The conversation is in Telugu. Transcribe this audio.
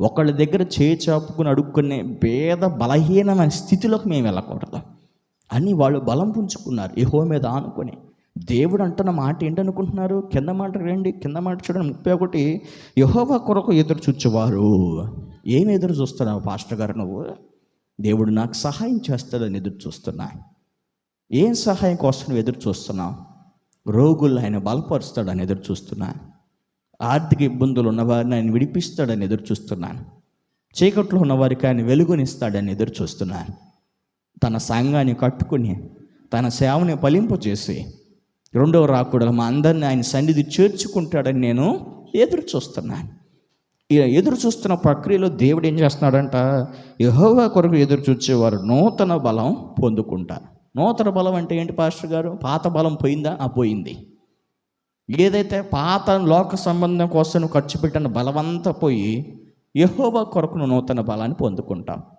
ఒకళ్ళ దగ్గర చేయి చాపుకుని అడుక్కునే భేద బలహీనమైన స్థితిలోకి మేము వెళ్ళకూడదు. అని వాళ్ళు బలం పుంజుకున్నారు. ఏహో మీద అనుకుని దేవుడు అంటున్న మాట ఏంటనుకుంటున్నారు? కింద మాట రండి. కింద మాట చూడండి. ముప్పై ఒకటి. యహోవా కొరకు ఎదురు చూచేవారు. ఏం ఎదురు చూస్తున్నావు పాస్టర్ గారు నువ్వు? దేవుడు నాకు సహాయం చేస్తాడని ఎదురు చూస్తున్నా. ఏం సహాయం కోసం నువ్వు ఎదురు చూస్తున్నావు? రోగులు ఆయన బలపరుస్తాడని ఎదురు చూస్తున్నా. ఆర్థిక ఇబ్బందులు ఉన్నవారిని ఆయన విడిపిస్తాడని ఎదురు చూస్తున్నాను. చీకట్లో ఉన్నవారికి ఆయన వెలుగునిస్తాడని ఎదురు చూస్తున్నాను. తన సంఘాన్ని కట్టుకుని తన సేవని ఫలింపచేసి రెండవ రాకూడదు మా అందరిని ఆయన సన్నిధి చేర్చుకుంటాడని నేను ఎదురు చూస్తున్నాను. ఈ ఎదురు చూస్తున్న ప్రక్రియలో దేవుడు ఏం చేస్తున్నాడంట? యహోవా కొరకు ఎదురు చూచేవారు నూతన బలం పొందుకుంటారు. నూతన బలం అంటే ఏంటి పాస్టర్ గారు? పాత బలం పోయిందా? ఆ పోయింది. ఏదైతే పాత లోక సంబంధం కోసం ఖర్చు పెట్టిన బలవంతా పోయి యహోవ కొరకును నూతన బలాన్ని పొందుకుంటావు.